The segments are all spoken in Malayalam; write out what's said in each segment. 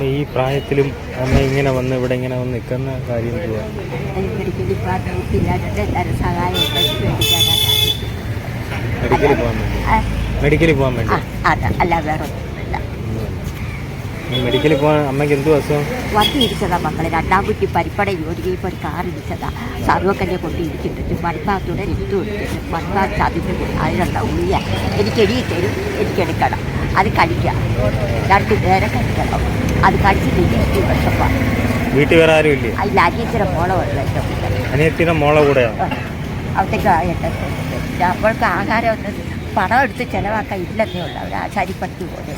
അപ്പൊ ഈ പ്രായത്തിലും അമ്മ ഇങ്ങനെ വന്ന് ഇവിടെ ഇങ്ങനെ വന്ന് നിൽക്കുന്ന കാര്യം എന്തുവാ? മെഡിക്കലിൽ പോകാൻ വേണ്ടി. മെഡിക്കലിൽ പോകാൻ വേണ്ടി. അല്ല വേറെ മെഡിക്കലിൽ പോകാൻ അമ്മയ്ക്ക് എന്തു അസുഖം വന്നിരിച്ചതാ മക്കളെ. രണ്ടാം കുട്ടി പരിപ്പട യോജിക്കപ്പോൾ ഒരു കാർ ഇരിച്ചതാ സർവക്കല്ലെ കൊണ്ട് ഇരിക്കുന്നുണ്ട് മൺപാത്തൂടെ ഇട്ടു എടുത്തിട്ട് അതിന്റെ ചതിട്ട് അതിനുള്ള ഉള്ളിയ. എനിക്ക് എഴുതി തരും. എനിക്ക് എടുക്കണം. അത് കഴിക്കാം രണ്ട് നേരം കഴിക്കണം അത് കഴിച്ചിട്ടില്ല എനിക്ക് വിഷപ്പാണ് വീട്ടിൽ വേറെ ആരും ഇല്ലേ? അതിൽ അനിയത്തിന്റെ മോളെ കൂടെ അനിയത്തിന്റെ മോളെ കൂടെയാണ്? അവിടേക്ക് ആകട്ടെ അപ്പോഴേക്ക് ആഹാരം ഒന്ന് പണം എടുത്ത് ചിലവാക്കാൻ ഇല്ലെന്നേ ഉള്ളൂ. അവർ ആശാരിപ്പണിക്ക് പോലെ.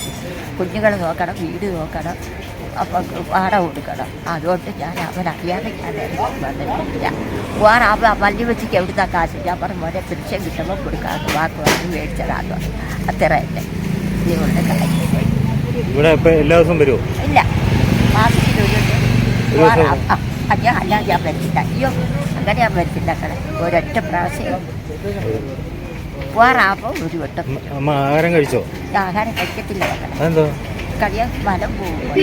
കുഞ്ഞുങ്ങൾ നോക്കണം വീട് നോക്കണം അപ്പം വാടക കൊടുക്കണം. അതുകൊണ്ട് ഞാൻ അവനറിയാതെ ഞാൻ വന്നിട്ടില്ല. വേറെ അവ വല്ലി വെച്ചിക്ക് എവിടുന്ന കാശ്? ഞാൻ പറഞ്ഞു മോനെ പെൻഷൻ കിട്ടുമ്പോൾ കൊടുക്കാമെന്ന് വാക്ക് വാങ്ങി മേടിച്ചതാന്ന് അത്ര തന്നെ കാര്യം ഇവിടെ എല്ലാ ദിവസവും വരുമോ ഇല്ല. മാസത്തിൽ ഒരു ഞാൻ അല്ല ഞാൻ വരത്തില്ല. അയ്യോ അങ്ങനെ ഞാൻ കട ഒരൊറ്റ പ്രാവശ്യം. വാറാകുമ്പോൾ ഒരു വട്ടം അമ്മ- ആഹാരം കഴിച്ചോ? ആഹാരം കഴിക്കത്തില്ല അതെന്തോ? കഴിയാൻ മലം പോകുമ്പോൾ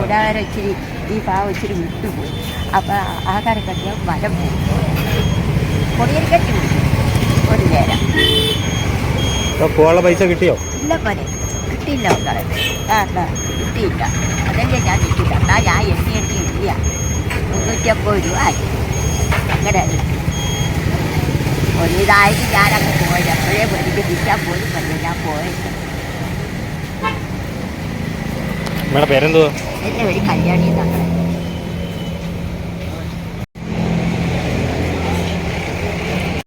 ഒരാഹാരം ഇച്ചിരി ഈ പാവം ഇച്ചിരി വിട്ടുപോയി അപ്പം ആഹാരം കഴിയാൻ മലം പോകും. പൊടിയരിക്കട്ടി ഒരു നേരം പോകാനുള്ള പൈസ കിട്ടിയോ? ഇല്ല പോലെ കിട്ടിയില്ല മക്കളെ കിട്ടിയില്ല. അതല്ലേ ഞാൻ കിട്ടിയില്ല. എന്നാ ഞാൻ എണ്ണി എണ്ണി ഇല്ല മുന്നൂറ്റമ്പത് രൂപ ആയി. അങ്ങനെ ഒരു ഇതായിട്ട് ഞാനങ്ങ് എനിക്ക് വിൽക്കാൻ പോലും പറ്റില്ല ഞാൻ പോയത് നിങ്ങളുടെ പേരെന്തുവാ എന്റെ ഒരു കല്യാണി മക്കളെ